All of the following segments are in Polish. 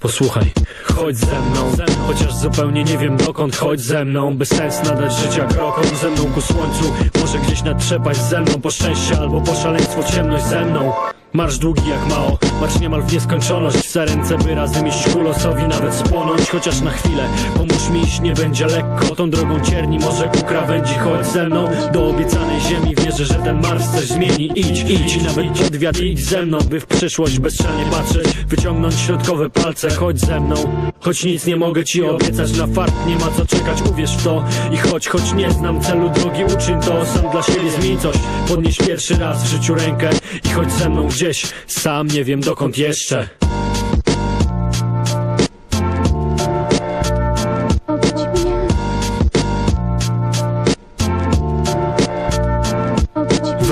Posłuchaj, chodź ze mną Chociaż zupełnie nie wiem dokąd Chodź ze mną, by sens nadać życia krokom Ze mną ku słońcu, może gdzieś natrzepaść ze mną Po szczęście albo po szaleństwo ciemność ze mną Marsz długi jak mało, marsz niemal w nieskończoność. Za ręce by razem iść ku losowi nawet spłonąć. Chociaż na chwilę, pomóż mi iść nie będzie lekko. Tą drogą cierni może ku krawędzi. Chodź ze mną do obiecanej ziemi. Wierzę, że ten marsz coś zmieni. Idź, idź, nawet pod idź ze mną By w przyszłość bezczelnie patrzeć. Wyciągnąć środkowe palce, chodź ze mną. Choć nic nie mogę ci obiecać na fart Nie ma co czekać, uwierz w to. I choć, choć nie znam celu drogi Uczyń to. Sam dla siebie, zmień coś Podnieś pierwszy raz w życiu rękę I chodź ze mną gdzieś. Sam nie wiem dokąd jeszcze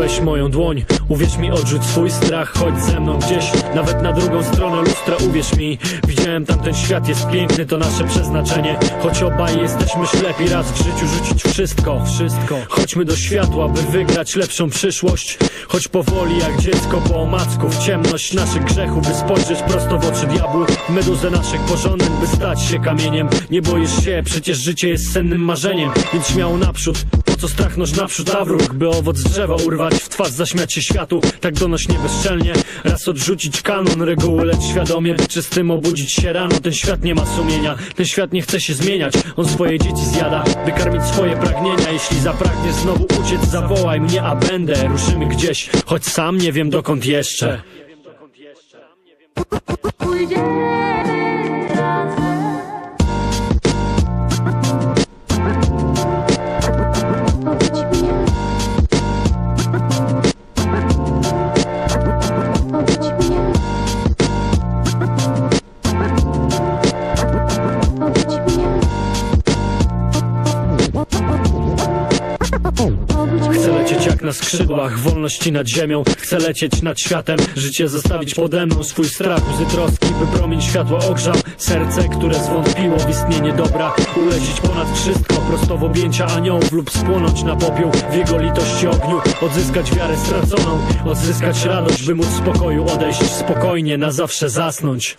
Weź moją dłoń, uwierz mi, odrzuć swój strach Chodź ze mną gdzieś, nawet na drugą stronę lustra Uwierz mi, widziałem tamten świat Jest piękny, to nasze przeznaczenie. Choć obaj jesteśmy ślepi Raz w życiu rzucić wszystko, wszystko. Chodźmy do światła, by wygrać lepszą przyszłość. Choć powoli jak dziecko po omacku W ciemność naszych grzechów, by spojrzeć prosto w oczy diabłu. W meduzę naszych pożądań, by stać się kamieniem. Nie boisz się, przecież życie jest sennym marzeniem Więc śmiało naprzód, co strachnąć naprzód a wróg By owoc drzewa urwać, w twarz zaśmiać się światu. Tak donośnie bezczelnie, raz odrzucić kanon Reguły, lecz świadomie, czystym obudzić się rano? Ten świat nie ma sumienia, ten świat nie chce się zmieniać. On swoje dzieci zjada, by karmić swoje pragnienia. Jeśli zapragniesz znowu uciec, zawołaj mnie, a będę. Ruszymy gdzieś, choć sam nie wiem dokąd jeszcze. Pójdziemy na skrzydłach, wolności nad ziemią. Chcę lecieć nad światem, życie zostawić pode mną. Swój strach, łzy troski, by promień światła ogrzał. Serce, które zwątpiło w istnienie dobra. Ulecieć ponad wszystko, prosto w objęcia aniołów Lub spłonąć na popiół. W jego litości ogniu Odzyskać wiarę straconą, odzyskać radość By móc w spokoju odejść. Spokojnie, na zawsze zasnąć